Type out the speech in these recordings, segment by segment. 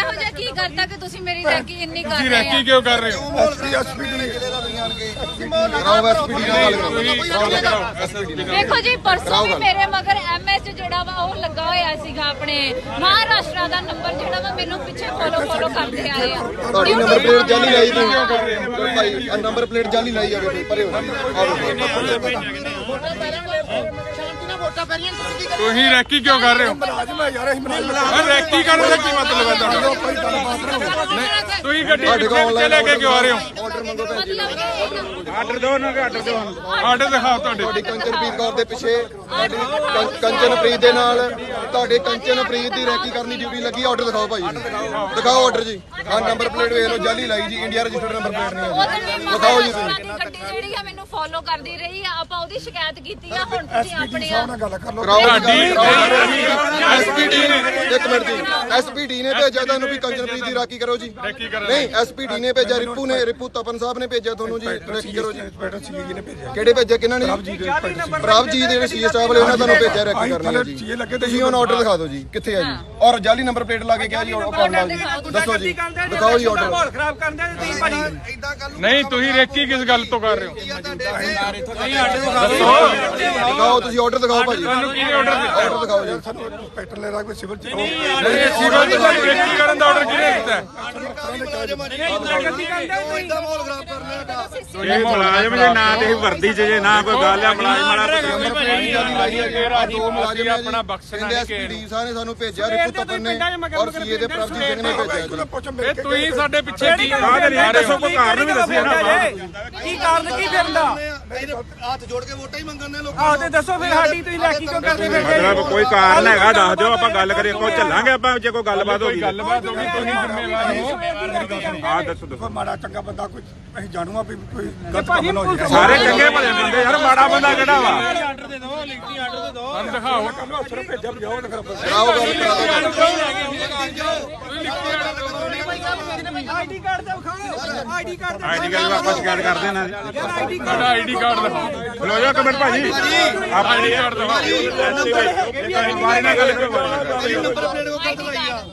ਇਹੋ ਜਿਹਾ ਕੀ ਕਰਤਾ ਕਿ ਤੁਸੀਂ ਮੇਰੀ ਰੈਕੀ ਇੰਨੀ ਕਰ ਤੁਸੀਂ ਰਹੇ ਰੈਕੀ ਆ ਕਿਉਂ ਕਰ ਰਹੇ ਹੋ? ਐਸਪੀ ਐਸਪੀ ਨਹੀਂ। ਆਣਗੇ ਕਰਾਓ ਐਸਪੀ ਨਾਲ ਗੱਲ ਕਰੋ। ਦੇਖੋ ਜੀ ਪਰਸੋਂ ਵੀ ਮੇਰੇ ਮਗਰ ਐਮਐਚ ਜਿਹੜਾ ਵਾ ਉਹ ਲੱਗਾ ਹੋਇਆ ਸੀਗਾ ਆਪਣੇ ਮਹਾਰਾਸ਼ਟਰ ਦਾ ਨੰਬਰ ਜਿਹੜਾ ਵਾ ਮੈਨੂੰ ਪਿੱਛੇ ਫੋਲੋ ਫੋਲੋ ਕਰਦੇ ਆਏ ਆ ਤੁਹਾਡੀ ਨੰਬਰ ਪਲੇਟ ਜਾਲੀ ਲਾਈ ਤੁਸੀਂ। ਭਾਈ ਆ ਨੰਬਰ ਪਲੇਟ ਜਾਲੀ ਲਾਈ ਜਾਵੇ ਪਰੇ ਹੋ ਤੁਸੀਂ ਰੈਕੀ ਕਿਉਂ ਕਰ ਰਹੇ ਹੋ? ਹਾਂ, ਰੈਕੀ ਕਰਨ ਦਾ ਕੀ ਮਤਲਬ ਹੈ ਤੁਹਾਡਾ? ਤੁਸੀਂ ਗੱਡੀ ਕੋਲ ਪਿੱਛੇ ਲੈ ਕੇ ਕਿਉਂ ਆ ਰਹੇ ਹੋ? ਆਰਡਰ ਮੰਗੋ ਭੈਣ ਜੀ। ਮਤਲਬ ਕਿ ਆਰਡਰ ਦਿਓ ਨਾ ਆਰਡਰ ਦਿਓ ਆਰਡਰ ਦਿਖਾਓ ਤੁਹਾਡੇ। ਤੁਹਾਡੀ ਕੰਚਨਪ੍ਰੀਤ ਕੌਰ ਦੇ ਪਿੱਛੇ ਕੰਚਨਪ੍ਰੀਤ ਦੇ ਨਾਲ ਤੁਹਾਡੇ ਕੰਚਨਪ੍ਰੀਤ ਦੀ ਰੈਕੀ ਕਰਨੀ ਡਿਊਟੀ ਲੱਗੀ ਆਰਡਰ ਦਿਖਾਓ ਭਾਈ ਦਿਖਾਓ। ਆਰਡਰ ਜੀ। ਆ ਨੰਬਰ ਪਲੇਟ ਵੇਖ ਲਓ ਜਾਲੀ ਲਾਈ ਜੀ ਇੰਡੀਆ ਰਜਿਸਟਰਡ ਨੰਬਰ ਪਲੇਟ ਨਹੀਂ ਹੈ ਦਿਖਾਓ ਜੀ ਤੁਸੀਂ। ਗੱਡੀ ਜਿਹੜੀ ਆ ਮੈਨੂੰ ਫੋਲੋ ਕਰਦੀ ਰਹੀ ਆ ਆਪਾਂ ਉਹਦੀ ਸ਼ਿਕਾਇਤ ਕੀਤੀ ਆ ਹੁਣ ਤੁਸੀਂ ਆਪਣੇ ਆ ਕਰਾਓ ਐਸਪੀਡੀ ਨੇ ਇੱਕ ਮਿੰਟ ਜੀ। ਐਸਪੀਡੀ ਨੇ ਭੇਜਿਆ ਤੁਹਾਨੂੰ ਵੀ ਕੰਚਨਪ੍ਰੀਤ ਦੀ ਰਾਖੀ ਕਰੋ ਜੀ। ਨਹੀਂ ਐਸਪੀਡੀ ਨੇ ਭੇਜਿਆ ਰਿਪੂ ਨੇ ਰਿਪੂ ਤਪਨ ਸਾਹਿਬ ਨੇ ਭੇਜਿਆ ਤੁਹਾਨੂੰ ਜੀ। ਰਾਖੀ ਕਰੋ ਜੀ। ਕਿਹੜੇ ਭੇਜਿਆ? ਕਿਹਨਾਂ ਨੇ ਪ੍ਰਭ ਜੀ ਦੇ ਜਿਹੜੇ ਸੀਏ ਸਟਾਫ ਵਾਲੇ ਉਹਨਾਂ ਤੁਹਾਨੂੰ ਭੇਜਿਆ ਰਾਖੀ ਕਰਨ ਲਈ ਜੀ। ਤੁਸੀਂ ਉਹਨਾਂ ਆਰਡਰ ਦਿਖਾ ਦਿਓ ਜੀ। ਕਿੱਥੇ ਆ ਜੀ? ਔਰ ਜਾਲੀ ਨੰਬਰ ਪਲੇਟ ਲਾ ਕੇ ਕਿਹਾ ਜੀ ਆਰਡਰ ਕਰਨ ਨਾਲ ਜੀ ਦੱਸੋ ਜੀ। ਦਿਖਾਓ ਜੀ ਆਰਡਰ ਖਰਾਬ ਕਰਦੇ ਤੁਸੀਂ ਭਾਜੀ। ਨਹੀਂ ਤੁਸੀਂ ਰੈਕੀ ਕਿਸ ਗੱਲ ਤੋਂ ਕਰ ਰਹੇ ਹੋ? ਦਿਖਾਓ ਤੁਸੀਂ ਆਰਡਰ ਦਿਖਾਓ ਭਾਜੀ। ਤੁਹਾਨੂੰ ਕਿਹਨੇ ਆਰਡਰ ਦਿੱਤਾ? ਆਰਡਰ ਦਿਖਾਓ ਜੀ ਨਹੀਂ ਸਿਵਲ ਦੀ ਤੁਹਾਨੂੰ ਰੈਕੀ ਕਰਨ ਦਾ ਆਰਡਰ ਕਿਹਨੇ ਦਿੱਤਾ? ਹੈ? ਇਹ ਮੁਲਾਜ਼ਮ ਜੇ ਨਾ ਤੇ ਵਰਦੀ ਚ ਜੇ ਨਾ ਕੋਈ ਗੱਲ ਆ ਮੁਲਾਜ਼ਮ ਵਾਲਾ ਹੈ ਆ ਦੋ ਮੁਲਾਜ਼ਮ ਹੈ ਆਪਣਾ ਬਖਸ਼ਣਾ ਕਹਿੰਦੇ ਐਸਪੀਡੀ ਸਾਹਿਬ ਨੇ। ਸਾਨੂੰ ਭੇਜਿਆ ਰਿਪੂ ਤਪਨ ਨੇ ਔਰ ਸੀਏ ਦੇ ਪ੍ਰਭਜੀਤ ਸਿੰਘ ਨੇ ਭੇਜਿਆ ਇਹ ਤੁਸੀਂ ਸਾਡੇ ਪਿੱਛੇ ਕੀ ਕਾਹਦੇ ਲਈ ਦੱਸੋ ਕੋਈ ਕਾਰਨ ਵੀ ਦੱਸਿਆ ਨਾ ਕੀ ਕਾਰਨ ਕੀ ਫਿਰਦਾ ਹੱਥ ਜੋੜ ਕੇ ਵੋਟਾਂ ਹੀ ਮੰਗਣ ਨੇ ਆਹ ਤੇ। ਦੱਸੋ ਫਿਰ ਸਾਡੀ ਤੁਸੀਂ ਲੈਕੀ ਕਿਉਂ ਕਰਦੇ ਫਿਰਦੇ? ਮਤਲਬ ਕੋਈ ਕਾਰਨ ਹੈਗਾ ਦੱਸ ਦਿਓ ਆਪਾਂ ਗੱਲ ਕਰੀਏ ਕੋਈ ਚੱਲਾਂਗੇ ਆਪਾਂ ਜੇ ਕੋਈ ਗੱਲਬਾਤ ਹੋ ਗਈ ਗੱਲਬਾਤ ਹੋ ਗਈ ਤੁਸੀਂ ਜ਼ਿੰਮੇਵਾਰ ਹੋ। ਆ ਦੱਸੋ ਦੱਸੋ। ਮਾੜਾ ਚੰਗਾ ਬੰਦਾ ਕੋਈ ਅਸੀਂ ਜਾਣੂਗਾ ਵੀ ਕੋਈ ਤੇ ਗਲਤ ਕੰਮ ਨਾ ਹੋ ਜਾਏ ਸਾਰੇ ਚੰਗੇ ਭਲੇ ਬੰਦੇ ਯਾਰ ਮਾੜਾ ਬੰਦਾ ਕਿਹੜਾ ਵਾ? ਸਾਨੂੰ ਦਿਖਾਓ। ਭੇਜਿਆ ਬਜਾਓ ਨਾ ਫਿਰ ਕਰਾਓ। ਗੱਲ ਆਈਡੀ ਕਾਰਡ ਦਾ ਵਿਖਾਓ ਆਈਡੀ ਕਾਰਡ ਆਈਡੀ ਕਾਰਡ ਆਪਾਂ ਸ਼ਿਕਾਇਤ ਕਰ ਦੇਣਾ ਆਈਡੀ ਤੁਹਾਡਾ ਆਈਡੀ ਕਾਰਡ ਦਿਖਾਓ ਲੋ ਜਾ ਕਮੈਂਟ ਭਾਜੀ ਆਪਾਂ ਆਈਡੀ ਕਾਰਡ ਦਿਖਾਓ ਬਾਰੇ ਨਾਲ ਗੱਲ ਕਰੋ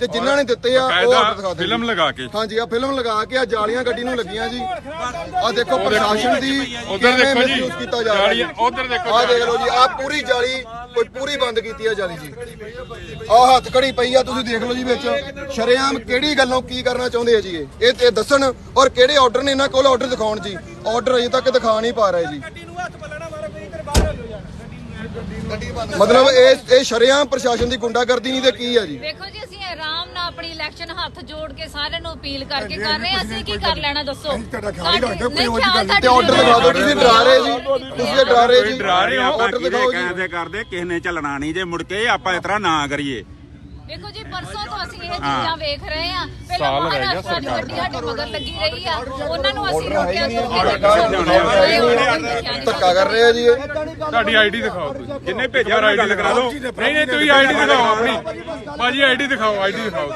ਤੇ ਜਿਨ੍ਹਾਂ ਨੇ ਦਿੱਤੇ ਆ ਉਹ ਆਰਡਰ ਦਿਖਾ ਕਾਇਦਾ ਦਿਓ ਫਿਲਮ ਲਗਾ ਕੇ। ਹਾਂਜੀ ਆ ਫਿਲਮ ਲਗਾ ਕੇ ਆ ਜਾਲੀਆਂ ਗੱਡੀ ਨੂੰ ਲੱਗੀਆਂ ਜੀ। ਆ ਦੇਖੋ ਪ੍ਰਸ਼ਾਸਨ ਦੀ ਉਧਰ ਦੇਖੋ ਜੀ ਕੀਤਾ ਰਿਹਾ ਉਧਰ ਦੇਖੋ ਆ ਦੇਖ ਲਓ ਜੀ ਆ ਪੂਰੀ ਜਾਲੀ ਕੋਈ ਪੂਰੀ ਬੰਦ ਕੀਤੀ ਆ ਜਾਲੀ ਜੀ। ਆ ਹੱਥ ਕੜੀ ਪਈ ਆ ਤੁਸੀਂ ਦੇਖ ਲਓ ਜੀ ਵਿੱਚ। ਸ਼ਰੇਆਮ ਕਿਹੜੀ ਗੱਲੋਂ ਕੀ ਕਰਨਾ ਚਾਹੁੰਦੇ ਆ ਜੀ ਇਹ? ਇਹ ਇਹ ਦੱਸਣ ਔਰ ਕਿਹੜੇ ਆਰਡਰ ਨੇ ਇਹਨਾਂ ਕੋਲ ਆਰਡਰ ਦਿਖਾਉਣ ਜੀ। ਆਰਡਰ ਅਜੇ ਤੱਕ ਦਿਖਾ ਨਹੀਂ ਪਾ ਰਹੇ ਜੀ। ਗੱਡੀ ਨੂੰ ਹੱਥ ਪੱਲਣਾ ਮਾਰੋ ਕੋਈ ਇੱਧਰ ਬਾਹਰ ਹੋ ਜਾਓ ਯਾਰ ਮਤਲਬ ਇਹ ਇਹ ਸ਼ਰੇਆਮ ਪ੍ਰਸ਼ਾਸਨ ਦੀ ਗੁੰਡਾਗਰਦੀ ਨਹੀਂ ਤੇ ਕੀ ਆ ਜੀ? ਦੇਖੋ ਜੀ ਅਸੀਂ ਆਰਾਮ ਨਾਲ ਆਪਣੀ ਇਲੈਕਸ਼ਨ ਹੱਥ ਜੋੜ ਕੇ ਸਾਰਿਆਂ ਨੂੰ ਅਪੀਲ ਕਰਕੇ ਕਰ ਰਹੇ ਹਾਂ। ਅਸੀਂ ਕੀ ਕਰ ਲੈਣਾ ਦੱਸੋ? ਤੁਹਾਡਾ ਖਿਆਲ ਹੀ ਰੱਖਦੇ, ਕੋਈ ਨਹੀਂ, ਉਹ ਜਿਹੀ ਗੱਲ ਖਿਆਲ ਤੇ ਆਰਡਰ ਦਿਖਾ ਦਿਓ ਤੁਸੀਂ ਡਰਾ ਰਹੇ ਜੀ। ਤੁਸੀਂ ਡਰਾ ਰਹੇ ਜੀ। ਡਰਾ ਰਹੇ ਹੋ ਆਰਡਰ ਦਿਖਾਓ ਜੀ। ਕਹਿੰਦੇ ਕਰਦੇ ਕਿਸੇ ਨੇ ਚੱਲਣਾ ਨਹੀਂ ਜੇ ਮੁੜ ਕੇ ਆਪਾਂ ਇਸ ਤਰ੍ਹਾਂ ਨਾ ਕਰੀਏ। ਦੇਖੋ ਜੀ ਪਰਸੋਂ ਤੋਂ ਅਸੀਂ ਇਹ ਚੀਜ਼ਾਂ ਵੇਖ ਰਹੇ ਆ ਪਹਿਲਾਂ ਮਹਾਰਾਸ਼ਟਰ ਦੀ ਗੱਡੀ ਸਾਡੇ ਮਗਰ ਲੱਗੀ ਰਹੀ ਆ। ਉਹਨਾਂ ਨੂੰ ਅਸੀਂ ਰੋਕਿਆ ਧੱਕਾ ਕਰ ਰਹੇ ਆ ਜੀ ਇਹ। ਤੁਹਾਡੀ ਆਈਡੀ ਦਿਖਾਓ ਤੁਸੀਂ। ਜਿੰਨੇ ਭੇਜਿਆ ਨਾਲ ਗੱਲ ਕਰਾ ਦਿਓ। ਨਹੀਂ ਨਹੀਂ ਤੁਸੀਂ ਆਈਡੀ ਦਿਖਾਓ ਆਪਣੀ। ਭਾਜੀ ਆਈਡੀ ਦਿਖਾਓ ਆਈਡੀ ਦਿਖਾਓ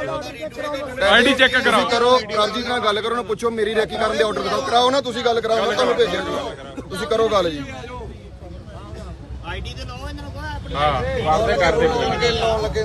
ਆਈਡੀ ਚੈੱਕ ਤੁਸੀਂ ਕਰਾਓ। ਕਰੋ ਪ੍ਰਭਜੀਤ ਨਾਲ ਗੱਲ ਕਰੋ ਨਾ ਪੁੱਛੋ ਮੇਰੀ ਰੈਕੀ ਕਰਨ ਦੇ ਆਰਡਰ ਦਿਖਾਓ। ਕਰਾਓ ਨਾ ਤੁਸੀਂ ਗੱਲ ਕਰਾਓ ਮੈਂ ਤੁਹਾਨੂੰ ਭੇਜਿਆ ਜੀ। ਤੁਸੀਂ ਕਰੋ ਗੱਲ ਜੀ। ਹਾਂ ਵਾਪਸ ਕਰਦੇ ਕੋਈ ਨੀ। ਲਾਉਣ ਲੱਗੇ?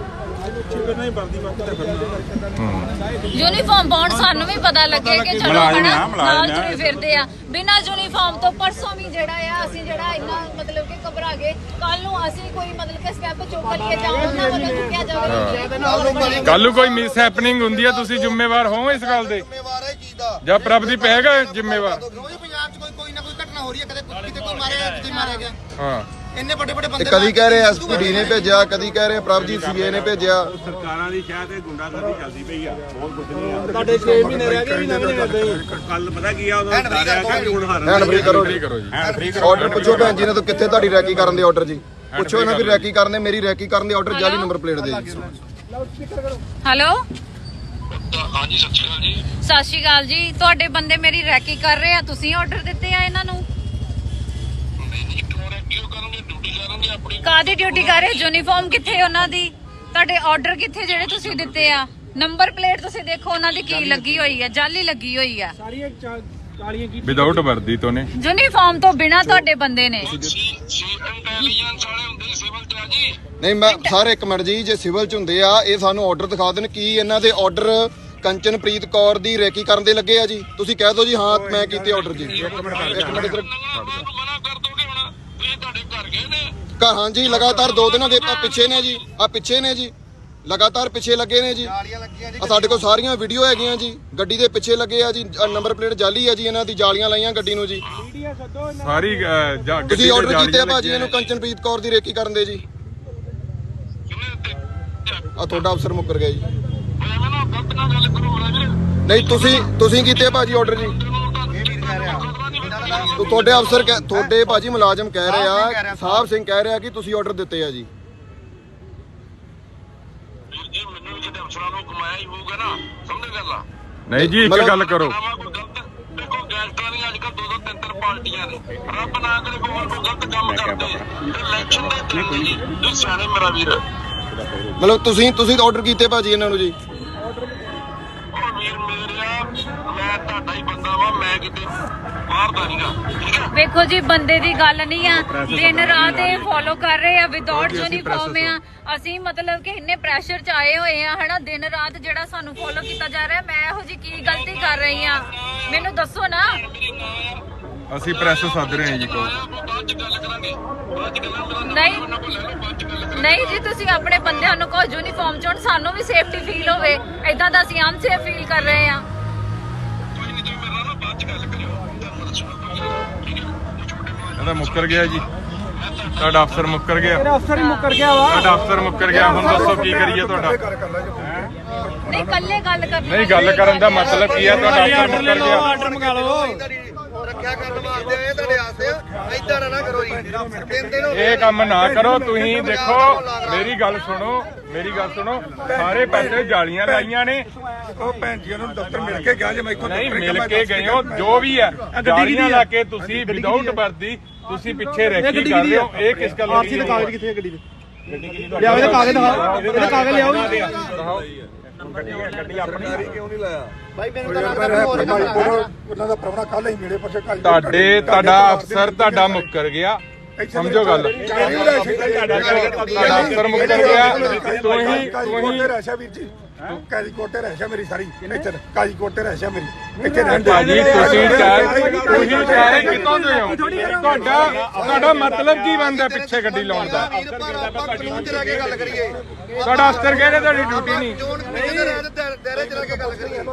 ਯੂਨੀਫਾਰਮ ਪਾਉਣ ਸਾਨੂੰ ਵੀ ਪਤਾ ਲੱਗੇ ਕਿ ਚਲੋ ਮੁਲਾਜ਼ਮ ਹਨਾ ਆ, ਮੁਲਾਜ਼ਮ ਨਾਲ ਆ। ਜੁੜੇ ਫਿਰਦੇ ਆ। ਬਿਨਾਂ ਯੂਨੀਫਾਰਮ ਤੋਂ ਪਰਸੋਂ ਵੀ ਜਿਹੜਾ ਆ ਅਸੀਂ ਜਿਹੜਾ ਇੰਨਾ ਮਤਲਬ ਕਿ ਘਬਰਾ ਗਏ। ਕੱਲ ਨੂੰ ਅਸੀਂ ਕੋਈ ਮਤਲਬ ਕਿ ਸਟੈਪ ਚੁੱਕ ਲਈਏ ਜਾਂ ਉਹਨਾਂ ਵੱਲੋਂ ਚੁੱਕਿਆ ਜਾਵੇ। ਕੱਲ ਨੂੰ ਕੋਈ ਮਿਸ ਹੈਪਨਿੰਗ ਹੁੰਦੀ ਹੈ ਤੁਸੀਂ ਜ਼ਿੰਮੇਵਾਰ ਹੋ ਇਸ ਗੱਲ ਦੇ? ਜ਼ਿੰਮੇਵਾਰ ਹੈ ਚੀਜ਼ ਦਾ? ਜਾਂ ਪ੍ਰਭਦੀਪ ਹੈਗਾ ਜ਼ਿੰਮੇਵਾਰ? ਰੋਜ਼ ਪੰਜਾਬ 'ਚ ਕੋਈ ਕੋਈ ਨਾ ਕੋਈ ਘਟਨਾ ਹੋ ਰਹੀ ਹੈ ਕਦੇ ਕੁ- ਕਿਤੇ ਕੋਈ ਮਾਰਿਆ ਕਿਤੇ ਮਾਰਿਆ ਗਿਆ? ਹਾਂ। ਇੰਨੇ ਵੱਡੇ ਵੱਡੇ ਤੇ ਬੰਦੇ ਕਦੀ ਕਹਿ ਰਹੇ ਐਸਪੀਡੀ ਨੇ ਭੇਜਿਆ ਕਦੀ ਕਹਿ ਰਹੇ ਪ੍ਰਭਜੀਤ ਸੀਏ ਨੇ ਭੇਜਿਆ। ਸਰਕਾਰਾਂ ਦੀ ਸ਼ਾਇਦ ਤੇ ਗੁੰਡਾਗਰਦੀ ਚੱਲਦੀ ਪਈ ਆ ਬਹੁਤ ਕੁਝ ਨਹੀਂ ਆ। ਤੁਹਾਡੇ 6 ਮਹੀਨੇ ਰਹਿ ਗਏ ਵੀ ਨਵੇਂ ਕਰਦੇ ਕੱਲ ਪਤਾ ਕੀ ਆ ਉਹਦਾ ਸਾਰਿਆ ਕਿ ਹੁਣ ਹਾਰਨ ਹੈਂਡ ਫ੍ਰੀ ਕਰੋ ਜੀ। ਆਰਡਰ ਪੁੱਛੋ ਭੈਣ ਜੀ ਨੇ ਤਾਂ ਕਿੱਥੇ ਤੁਹਾਡੀ ਰੈਕੀ ਕਰਨ ਦੇ ਆਰਡਰ ਜੀ? ਪੁੱਛੋ ਇਹਨਾਂ ਵੀ ਰੈਕੀ ਕਰਨ ਦੇ ਮੇਰੀ ਰੈਕੀ ਕਰਨ ਦੇ ਆਰਡਰ ਜਾਲੀ ਨੰਬਰ ਪਲੇਟ ਦੇ ਜੀ। ਹੈਲੋ ਹਾਂਜੀ ਸਤਿ ਸ਼੍ਰੀ ਅਕਾਲ ਜੀ। ਸਤਿ ਸ਼੍ਰੀ ਅਕਾਲ ਜੀ। ਤੁਹਾਡੇ ਬੰਦੇ ਮੇਰੀ ਰੈਕੀ ਕਰ ਰਹੇ ਆ ਤੁਸੀਂ ਆਰਡਰ ਦਿੱਤੇ ਆ ਇਹਨਾਂ ਨੂੰ? ਕਾਦੀ ਡਿਊਟੀ ਕਰ ਰਹੇ ਯੂਨੀਫਾਰਮ ਕਿੱਥੇ ਉਹਨਾਂ ਦੀ? ਤੁਹਾਡੇ ਆਰਡਰ ਕਿੱਥੇ ਜਿਹੜੇ ਤੁਸੀਂ ਦਿੱਤੇ ਆ? ਨੰਬਰ ਪਲੇਟ ਤੁਸੀਂ ਦੇਖੋ ਉਹਨਾਂ ਦੀ ਕੀ ਲੱਗੀ ਹੋਈ ਆ ਜਾਲੀ ਲੱਗੀ ਹੋਈ ਆ। ਸਾਰੀਆਂ ਚਾ- ਕਾਲੀਆਂ ਕੀ ਵਿਦਆਊਟ ਵਰਦੀ ਤੋਂ ਨੇ। ਯੂਨੀਫਾਰਮ ਤੋਂ ਬਿਨਾ ਤੁਹਾਡੇ ਬੰਦੇ ਨੇ। ਨਹੀਂ ਮੈਂ ਸਾਰੇ ਇੱਕ ਮਿੰਟ ਜੀ ਜੇ ਸਿਵਲ ਚ ਹੁੰਦੇ ਆ ਇਹ ਸਾਨੂੰ ਆਰਡਰ ਦਿਖਾ ਦੇਣ ਕੀ ਇਹਨਾਂ ਦੇ ਆਰਡਰ ਕੰਚਨਪ੍ਰੀਤ ਕੌਰ ਦੀ ਰੈਕੀ ਕਰਨ ਦੇ ਲੱਗੇ ਆ ਜੀ? ਤੁਸੀਂ ਕਹਿ ਦਿਓ ਜੀ ਹਾਂ ਮੈਂ ਕੀਤੇ ਆਰਡਰ ਜੀ। ਇੱਕ ਮਿੰਟ ਇੱਧਰ ਘਰ ਹਾਂ ਜੀ ਲਗਾਤਾਰ ਦੋ ਦਿਨਾਂ ਦੇ ਆ ਪਿੱਛੇ ਨੇ ਜੀ ਆ ਪਿੱਛੇ ਨੇ ਜੀ ਲਗਾਤਾਰ ਪਿੱਛੇ ਲੱਗੇ ਨੇ ਜੀ। ਆ ਸਾਡੇ ਕੋਲ ਸਾਰੀਆਂ ਵੀਡੀਓ ਹੈਗੀਆਂ ਜੀ ਗੱਡੀ ਦੇ ਪਿੱਛੇ ਲੱਗੇ ਆ ਜੀ ਨੰਬਰ ਪਲੇਟ ਜਾਲੀ ਆ ਜੀ ਇਹਨਾਂ ਦੀ ਜਾਲੀਆਂ ਲਾਈਆਂ ਗੱਡੀ ਨੂੰ ਜੀ। ਮੀਡੀਆ ਛੱਡੋ ਇਹਨਾਂ ਸਾਰੀ ਅਹ, ਜਾ- ਗੱਡੀ ਤੁਸੀਂ ਤੇ ਆਰਡਰ ਕੀਤੇ ਆ ਜਾਲੀਆਂ ਭਾਜੀ ਲੱਗੀਆਂ ਇਹਨੂੰ ਕੰਚਨਪ੍ਰੀਤ ਕੌਰ ਦੀ ਰੇਕੀ ਕਰਨ ਦੇ ਜੀ। ਆ ਤੁਹਾਡਾ ਅਫਸਰ ਮੁੱਕਰ ਗਿਆ ਜੀ। ਨਹੀਂ ਤੁਸੀਂ ਤੁਸੀਂ ਕੀਤੇ ਆ ਭਾਜੀ ਆਰਡਰ ਜੀ। ਤੋ ਤੁਹਾਡੇ ਅਫਸਰ ਕਹਿ- ਤੁਹਾਡੇ ਭਾਜੀ ਮੁਲਾਜ਼ਮ ਕਹਿ ਰਹੇ ਆ ਸਾਹਿਬ ਸਿੰਘ ਕਹਿ ਰਿਹਾ ਕਿ ਤੁਸੀਂ ਆਰਡਰ ਦਿੱਤੇ ਆ ਜੀ। ਜੀ ਮੈਨੂੰ ਵੀ ਕਿਤੇ ਅਫਸਰਾਂ ਨੂੰ ਕਮਾਇਆ ਹੀ ਹੋਊਗਾ ਨਾ ਸਮਝ ਗੱਲ? ਆ ਨਹੀਂ ਜੀ ਇੱਕ ਗੱਲ ਕਰੋ। ਆਵਾ ਕੋਈ ਗਲਤ ਦੇਖੋ ਗੈਂਗਸਟਰਾਂ ਦੀਆਂ ਅੱਜ ਕੱਲ੍ਹ ਦੋ ਦੋ ਤਿੰਨ ਤਿੰਨ ਪਾਰਟੀਆਂ ਨੇ। ਰੱਬ ਨਾ ਕਰੇ ਕੋਈ ਹੋਰ ਕੋਈ ਗਲਤ ਕੰਮ ਕਰਦੇ। ਇਲੈਕਸ਼ਨ ਦੇ ਦਿਨ ਜੀ ਤੁਸੀਂ ਸਿਆਣੇ ਮੇਰਾ ਵੀਰ। ਮਤਲਬ ਤੁਸੀਂ ਤੁਸੀਂ ਆਰਡਰ ਕੀਤੇ ਭਾਜੀ ਇਹਨਾਂ ਨੂੰ ਜੀ। ਉਹ ਵੀਰ ਮੇਰਿਆ ਮੈਂ ਤੁਹਾਡਾ ਹੀ ਬੰਦਾ ਵਾਂ ਮੈਂ ਕਿਤੇ ਬਾਹਰ ਦਾ ਨਹੀਂਗਾ ਠੀਕ ਹੈ? ਵੇਖੋ ਜੀ ਬੰਦੇ ਦੀ ਗੱਲ ਨਹੀਂ ਆ। ਦਿਨ ਰਾਤ ਇਹ ਫੋਲੋ ਕਰ ਰਹੇ ਆ ਵਿਦਆਊਟ ਯੂਨੀਫਾਰਮ ਆ। ਅਸੀਂ ਮਤਲਬ ਕਿ ਇੰਨੇ ਪ੍ਰੈਸ਼ਰ ਚ ਆਏ ਹੋਏ ਆ ਹਨਾ? ਦਿਨ ਰਾਤ ਜਿਹੜਾ ਸਾਨੂੰ ਫੋਲੋ ਕੀਤਾ ਜਾ ਰਿਹਾ ਮੈਂ ਇਹੋ ਜੀ ਕੀ ਗਲਤੀ ਕਰ ਰਹੀ ਆ? ਮੈਨੂੰ ਦੱਸੋ ਨਾ। ਅਸੀਂ ਪ੍ਰੈਸ ਸੱਦ ਰਹੇ ਹਾਂ ਜੀ ਕੋ ਬਾਅਦ ਚ ਗੱਲ ਕਰਾਂਗੇ ਬਾਅਦ ਚ ਗੱਲਾਂ ਮੇਰਾ ਨਹੀਂ ਨਹੀਂ ਜੀ ਤੁਸੀਂ ਆਪਣੇ ਬੰਦਿਆਂ ਨੂੰ ਕਹੋ ਯੂਨੀਫਾਰਮ ਚ ਸਾਨੂੰ ਵੀ ਸੇਫਟੀ ਫੀਲ ਹੋਵੇ। ਐਦਾਂ ਦਾ ਅਸੀਂ ਅਨਸੇਫ ਫੀਲ ਕਰ ਰਹੇ ਆ। ਕੋਈ ਨਹੀਂ ਤੁਸੀਂ ਮੇਰੇ ਨਾਲ ਨਾ ਬਾਅਦ ਚ ਗੱਲ ਕਰਿਓ ਤੁਹਾਨੂੰ ਦੱਸੂਗਾ ਠੀਕ ਹੈ ਛੋਟੇ ਮੋਟੇ ਇਹਦਾ ਮੁੱਕਰ ਗਿਆ ਜੀ। ਤੁਹਾਡਾ ਅਫਸਰ ਮੁੱਕਰ ਗਿਆ। ਤੇਰਾ ਅਫਸਰ ਹੀ ਮੁੱਕਰ ਗਿਆ ਵਾ। ਤੁਹਾਡਾ ਅਫਸਰ ਮੁੱਕਰ ਗਿਆ। ਹੁਣ ਦੱਸੋ ਕੀ ਕਰੀਏ ਤੁਹਾਡਾ? ਨਹੀਂ ਕੱਲੇ ਗੱਲ ਕਰਨੀ ਨਹੀਂ ਗੱਲ ਕਰਨ ਦਾ ਮਤਲਬ ਕੀ ਹੈ ਤੁਹਾਡਾ ਅਫਸਰ ਮੁੱਕਰ ਗਿਆ ਆਰਡਰ ਮੰਗਾ ਲਓ। ਰੱਖਿਆ ਕਰਨ ਵਾਸਤੇ ਆਏ ਤੁਹਾਡੇ ਆਸਤੇ। ਆ ਇਦਾਂ ਨਾ ਕਰੋ ਜੀ। ਇਹ ਕੰਮ ਨਾ ਕਰੋ ਤੁਸੀਂ ਦੇਖੋ। ਮੇਰੀ ਗੱਲ ਸੁਣੋ ਮੇਰੀ ਗੱਲ ਸੁਣੋ ਸਾਰੇ ਪਾਸੇ ਜਾਲੀਆਂ ਲਾਈਆਂ ਨੇ। ਉਹ ਭੈਣ ਜੀ ਨੂੰ ਦਫ਼ਤਰ ਮਿਲ ਕੇ ਗਿਆ ਜੇ ਮੈਂ ਨਹੀਂ ਮਿਲ ਕੇ ਗਏ ਹੋ ਜੋ ਵੀ ਹੈ ਜਾਲੀਆਂ ਲਾ ਕੇ ਤੁਸੀਂ ਵਿਦਆਊਟ ਵਰਦੀ ਤੁਸੀਂ ਪਿੱਛੇ ਰੈਕੀ ਕਰ ਰਹੇ ਹੋ? ਇਹ ਕਿਸ ਗੱਲ ਆਰਸੀ ਦੇ ਕਾਗਜ਼ ਕਿੱਥੇ ਗੱਡੀ ਦੇ? ਲਿਆਓ ਇਹਦੇ ਕਾਗਜ਼ ਦਿਖਾਓ। ਇਹਦੇ ਕਾਗਜ਼ ਲਿਆਓ। ਉਹਨਾਂ ਦਾ ਪ੍ਰਵਣਾ ਕੱਲ ਹੀ ਮੇਰੇ ਪਾਸੇ ਕੱਲ ਤੁਹਾਡੇ ਤੁਹਾਡਾ ਅਫਸਰ ਤੁਹਾਡਾ ਮੁੱਕਰ ਗਿਆ। ਸਮਝੋ ਗੱਲ ਤੁਹਾਡਾ ਅਫਸਰ ਮੁੱਕਰ ਗਿਆ ਤੁਸੀਂ ਕੋਟੇ ਤੁਸੀਂ ਰਹਿਸ਼ਾ ਵੀਰ ਜੀ ਕਾਜੀ ਕੋਟੇ ਰਹਿਸ਼ਾ ਮੇਰੀ ਸਾਰੀ ਇੱਥੇ ਕਾਜੀ ਕੋਟੇ ਰਹਿਸ਼ਾ ਮੇਰੀ ਇੱਥੇ ਰਹਿਣ ਦੇ ਭਾਜੀ ਤੁਸੀਂ ਚਾਹ ਤੁਸੀਂ ਚਾਹ ਕਿਤੋਂ ਦੇ ਹੋ ਤੁਹਾਡਾ ਤੁਹਾਡਾ ਮਤਲਬ ਕੀ ਬਣਦਾ ਪਿੱਛੇ ਗੱਡੀ ਲਾਉਣ ਦਾ ਵੀਰ ਪਰ ਆਪਾਂ ਕਾਨੂੰਨ ਚ ਰਹਿ ਕੇ ਗੱਲ ਕਰੀਏ ਤੁਹਾਡਾ ਅਫਸਰ ਕਹਿੰਦੇ ਤੁਹਾਡੀ ਡਿਊਟੀ ਨਹੀਂ ਦਾਇਰੇ ਚ ਰਹਿ ਕੇ ਗੱਲ ਕਰੀਏ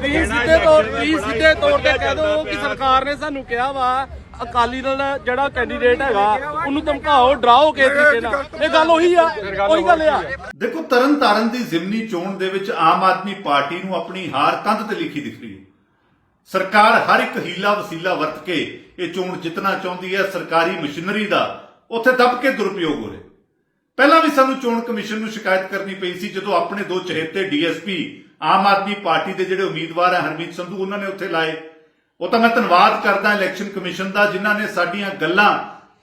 ਤੁਸੀਂ ਸਿੱਧੇ ਤੌਰ ਤੁਸੀਂ ਸਿੱਧੇ ਤੌਰ ਤੇ ਕਹਿ ਦਿਓ ਕਿ ਸਰਕਾਰ ਨੇ ਸਾਨੂੰ ਕਿਹਾ ਵਾ ਅਕਾਲੀ ਦਲ ਦਾ ਜਿਹੜਾ ਕੈਂਡੀਡੇਟ ਹੈਗਾ ਉਹਨੂੰ ਧਮਕਾਓ ਡਰਾਓ ਕਿਸ ਤਰੀਕੇ ਨਾਲ। ਇਹ ਗੱਲ ਉਹੀ ਆ ਉਹੀ ਗੱਲ ਆ। ਦੇਖੋ ਤਰਨਤਾਰਨ ਦੀ ਜ਼ਿਮਨੀ ਚੋਣ ਦੇ ਵਿੱਚ ਆਮ ਆਦਮੀ ਪਾਰਟੀ ਨੂੰ ਆਪਣੀ ਹਾਰ ਕੰਧ ਤੇ ਲਿਖੀ ਦਿਖ ਰਹੀ ਹੈ। ਸਰਕਾਰ ਹਰ ਇੱਕ ਹੀਲਾ ਵਸੀਲਾ ਵਰਤ ਕੇ ਇਹ ਚੋਣ ਜਿੱਤਣਾ ਚਾਹੁੰਦੀ ਹੈ ਸਰਕਾਰੀ ਮਸ਼ੀਨਰੀ ਦਾ। ਉੱਥੇ ਦੱਬ ਕੇ ਦੁਰਉਪਯੋਗ ਹੋ ਰਿਹਾ। ਪਹਿਲਾਂ ਵੀ ਸਾਨੂੰ ਚੋਣ ਕਮਿਸ਼ਨ ਨੂੰ ਸ਼ਿਕਾਇਤ ਕਰਨੀ ਪਈ ਸੀ ਜਦੋਂ ਆਪਣੇ ਦੋ ਚਹੇਤੇ ਡੀਐਸਪੀ ਆਮ ਆਦਮੀ ਪਾਰਟੀ ਦੇ ਜਿਹੜੇ ਉਮੀਦਵਾਰ ਹੈ ਹਰਮੀਤ ਸੰਧੂ ਉਹਨਾਂ ਨੇ ਉੱਥੇ ਲਾਏ। ਉਹ ਤਾਂ ਮੈਂ ਧੰਨਵਾਦ ਕਰਦਾ ਇਲੈਕਸ਼ਨ ਕਮਿਸ਼ਨ ਦਾ, ਜਿਨ੍ਹਾਂ ਨੇ ਸਾਡੀਆਂ ਗੱਲਾਂ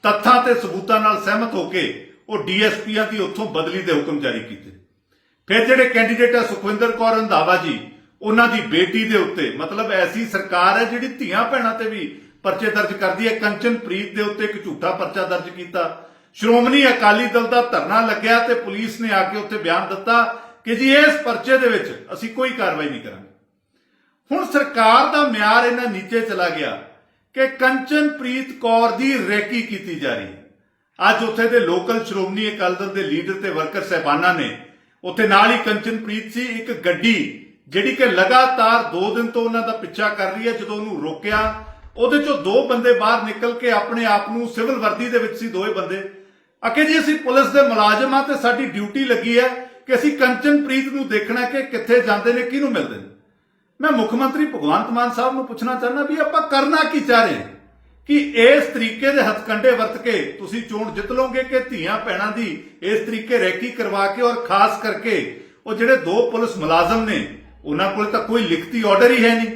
ਤੱਥਾਂ ਤੇ ਸਬੂਤਾਂ ਨਾਲ ਸਹਿਮਤ ਹੋ ਕੇ ਉਹ ਡੀਐਸਪੀਆਂ ਦੀ ਉੱਥੋਂ ਬਦਲੀ ਦੇ ਹੁਕਮ ਜਾਰੀ ਕੀਤੇ। ਫਿਰ ਜਿਹੜੇ ਕੈਂਡੀਡੇਟ ਆ ਸੁਖਵਿੰਦਰ ਕੌਰ ਰੰਧਾਵਾ ਜੀ, ਉਹਨਾਂ ਦੀ ਬੇਟੀ ਦੇ ਉੱਤੇ, ਮਤਲਬ ਐਸੀ ਸਰਕਾਰ ਹੈ ਜਿਹੜੀ ਧੀਆਂ ਭੈਣਾਂ ਤੇ ਵੀ ਪਰਚੇ ਦਰਜ ਕਰਦੀ ਹੈ। ਕੰਚਨਪ੍ਰੀਤ ਦੇ ਉੱਤੇ ਇੱਕ ਝੂਠਾ ਪਰਚਾ ਦਰਜ ਕੀਤਾ। ਸ਼੍ਰੋਮਣੀ ਅਕਾਲੀ ਦਲ ਦਾ ਧਰਨਾ ਲੱਗਿਆ ਤੇ ਪੁਲਿਸ ਨੇ ਆ ਕੇ ਉੱਥੇ ਬਿਆਨ ਦਿੱਤਾ ਕਿ ਜੀ, ਇਸ ਪਰਚੇ ਦੇ ਵਿੱਚ ਅਸੀਂ ਕੋਈ ਕਾਰਵਾਈ ਨਹੀਂ ਕਰਾਂਗੇ। ਹੁਣ ਸਰਕਾਰ ਦਾ ਮਿਆਰ ਇਹਨਾਂ ਨੀਚੇ ਚਲਾ ਗਿਆ ਕਿ ਕੰਚਨਪ੍ਰੀਤ ਕੌਰ ਦੀ ਰੈਕੀ ਕੀਤੀ ਜਾ ਰਹੀ ਅੱਜ ਉੱਥੇ ਦੇ ਲੋਕਲ ਸ਼੍ਰੋਮਣੀ ਅਕਾਲੀ ਦਲ ਦੇ ਲੀਡਰ ਤੇ ਵਰਕਰ ਸਹਿਬਾਨਾਂ ਨੇ ਉੱਥੇ ਨਾਲ ਹੀ ਕੰਚਨਪ੍ਰੀਤ ਸੀ, ਇੱਕ ਗੱਡੀ, ਜਿਹੜੀ ਕਿ ਲਗਾਤਾਰ 2 ਦਿਨ ਤੋਂ ਉਹਨਾਂ ਦਾ ਪਿੱਛਾ ਕਰ ਰਹੀ ਹੈ, ਜਦੋਂ ਉਹਨੂੰ ਰੋਕਿਆ, ਉਹਦੇ ਚੋਂ ਦੋ ਬੰਦੇ ਬਾਹਰ ਨਿਕਲ ਕੇ ਆਪਣੇ ਆਪ ਨੂੰ ਸਿਵਲ ਵਰਦੀ ਦੇ ਵਿੱਚ ਸੀ ਦੋਵੇਂ ਬੰਦੇ। ਅਕੇ ਜੀ, ਅਸੀਂ ਪੁਲਿਸ ਦੇ ਮੁਲਾਜ਼ਮ ਆ ਤੇ ਸਾਡੀ ਡਿਊਟੀ ਲੱਗੀ ਹੈ ਕਿ ਅਸੀਂ ਕੰਚਨਪ੍ਰੀਤ ਨੂੰ ਦੇਖਣਾ ਕਿ ਕਿੱਥੇ ਜਾਂਦੇ ਨੇ, ਕਿਹਨੂੰ ਮਿਲਦੇ ਨੇ। ਮੈਂ ਮੁੱਖ ਮੰਤਰੀ ਭਗਵੰਤ ਮਾਨ ਸਾਹਿਬ ਨੂੰ ਪੁੱਛਣਾ ਚਾਹੁੰਦਾ ਵੀ ਆਪਾਂ ਕਰਨਾ ਕੀ ਚਾਹ ਰਹੇ ਕਿ ਇਸ ਤਰੀਕੇ ਦੇ ਹੱਥਕੰਡੇ ਵਰਤ ਕੇ ਤੁਸੀਂ ਚੋਣ ਜਿੱਤ ਲਓਗੇ ਕਿ ਧੀਆਂ ਭੈਣਾਂ ਦੀ ਇਸ ਤਰੀਕੇ ਰੈਕੀ ਕਰਵਾ ਕੇ ਔਰ ਖਾਸ ਕਰਕੇ ਉਹ ਜਿਹੜੇ ਦੋ ਪੁਲਿਸ ਮੁਲਾਜ਼ਮ ਨੇ, ਉਹਨਾਂ ਕੋਲ ਤਾਂ ਕੋਈ ਲਿਖਤੀ ਆਰਡਰ ਹੀ ਹੈ ਨਹੀਂ।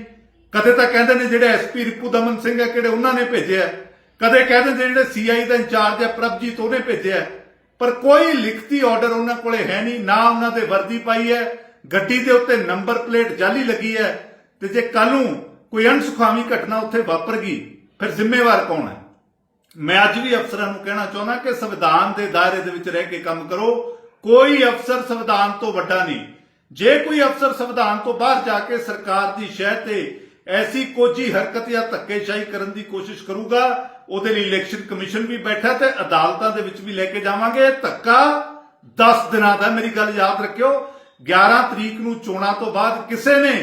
ਕਦੇ ਤਾਂ ਕਹਿੰਦੇ ਨੇ ਜਿਹੜੇ ਐਸਪੀ ਰਿਪੂ ਦਮਨ ਸਿੰਘ ਹੈ ਕਿਹੜੇ ਉਹਨਾਂ ਨੇ ਭੇਜਿਆ ਕਦੇ ਕਹਿੰਦੇ ਨੇ ਜਿਹੜੇ ਸੀਆਈ ਦਾ ਇੰਚਾਰਜ ਹੈ, ਪ੍ਰਭਜੀਤ ਉਹਨੇ ਭੇਜਿਆ ਪਰ ਕੋਈ ਲਿਖਤੀ ਆਰਡਰ ਉਹਨਾਂ ਕੋਲੇ ਹੈ ਨਹੀਂ, ਨਾ ਉਹਨਾਂ ਦੇ ਵਰਦੀ ਪਾਈ ਹੈ ਗੱਡੀ ਦੇ ਉੱਤੇ ਨੰਬਰ ਪਲੇਟ ਜਾਲੀ ਲੱਗੀ ਹੈ ਤੇ ਜੇ ਕੱਲ ਨੂੰ ਕੋਈ ਅਣਸੁਖਾਵੀ ਘਟਨਾ ਉੱਥੇ ਵਾਪਰ ਗਈ, ਫਿਰ ਜ਼ਿੰਮੇਵਾਰ ਕੌਣ ਹੈ? ਮੈਂ ਅੱਜ ਵੀ ਅਫਸਰਾਂ ਨੂੰ ਕਹਿਣਾ ਚਾਹੁੰਦਾ ਕਿ ਸੰਵਿਧਾਨ ਦੇ ਦਾਇਰੇ ਦੇ ਵਿੱਚ ਰਹਿ ਕੇ ਕੰਮ ਕਰੋ। ਕੋਈ ਅਫਸਰ ਸੰਵਿਧਾਨ ਤੋਂ ਵੱਡਾ ਨਹੀਂ। ਜੇ ਕੋਈ ਅਫਸਰ ਸੰਵਿਧਾਨ ਤੋਂ ਬਾਹਰ ਜਾ ਕੇ ਸਰਕਾਰ ਦੀ ਸ਼ਹਿ ਤੇ ਐਸੀ ਕੋਝੀ ਹਰਕਤ ਜਾਂ ਧੱਕੇਸ਼ਾਹੀ ਕਰਨ ਦੀ ਕੋਸ਼ਿਸ਼ ਕਰੂਗਾ, ਉਹਦੇ ਲਈ ਇਲੈਕਸ਼ਨ ਕਮਿਸ਼ਨ ਵੀ ਬੈਠਾ ਤੇ ਅਦਾਲਤਾਂ ਦੇ ਵਿੱਚ ਵੀ ਲੈ ਕੇ ਜਾਵਾਂਗੇ। ਧੱਕਾ 10 ਦਿਨਾਂ ਦਾ, ਮੇਰੀ ਗੱਲ ਯਾਦ ਰੱਖਿਓ। 11 ਤਰੀਕ ਨੂੰ ਚੋਣਾਂ ਤੋਂ ਬਾਅਦ ਕਿਸੇ ਨੇ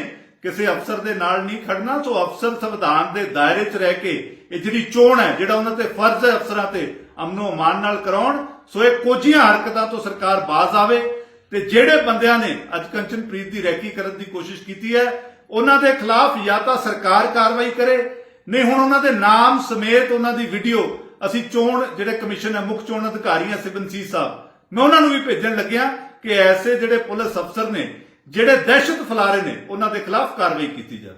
ਕਿਸੇ ਅਫਸਰ ਦੇ ਨਾਲ ਨਹੀਂ ਖੜਨਾ, ਸੋ ਅਫਸਰ ਸੰਵਿਧਾਨ ਦੇ ਦਾਇਰੇ 'ਚ ਰਹਿ ਕੇ ਇਹ ਜਿਹੜੀ ਚੋਣ ਹੈ, ਜਿਹੜਾ ਉਹਨਾਂ ਤੇ ਫਰਜ਼ ਹੈ ਅਫਸਰਾਂ ਤੇ, ਅਮਨੋ ਅਮਾਨ ਨਾਲ ਕਰਾਉਣ। ਸੋ ਇਹ ਕੋਝੀਆਂ ਹਰਕਤਾਂ ਤੋਂ ਸਰਕਾਰ ਬਾਜ਼ ਆਵੇ ਤੇ ਜਿਹੜੇ ਬੰਦਿਆਂ ਨੇ ਅੱਜ ਕੰਚਨਪ੍ਰੀਤ ਦੀ ਰੈਕੀ ਕਰਨ ਦੀ ਕੋਸ਼ਿਸ਼ ਕੀਤੀ ਹੈ, ਉਹਨਾਂ ਦੇ ਖਿਲਾਫ ਜਾਂ ਤਾਂ ਸਰਕਾਰ ਕਾਰਵਾਈ ਕਰੇ। ਨਹੀਂ, ਹੁਣ ਉਹਨਾਂ ਦੇ ਨਾਮ ਸਮੇਤ ਉਹਨਾਂ ਦੀ ਵੀਡੀਓ, ਅਸੀਂ ਚੋਣ, ਜਿਹੜੇ ਕਮਿਸ਼ਨ ਹੈ, ਮੁੱਖ ਚੋਣ ਅਧਿਕਾਰੀ ਹੈ ਸਿਬਨਸੀ ਸਾਹਿਬ, ਮੈਂ ਉਹਨਾਂ ਨੂੰ ਵੀ ਭੇਜਣ ਲੱਗਿਆ। ਕਿ ਐਸੇ ਜਿਹੜੇ ਪੁਲਿਸ ਅਫਸਰ ਨੇ, ਜਿਹੜੇ ਦਹਿਸ਼ਤ ਫੈਲਾ ਰਹੇ ਨੇ, ਉਹਨਾਂ ਦੇ ਖਿਲਾਫ ਕਾਰਵਾਈ ਕੀਤੀ ਜਾਵੇ।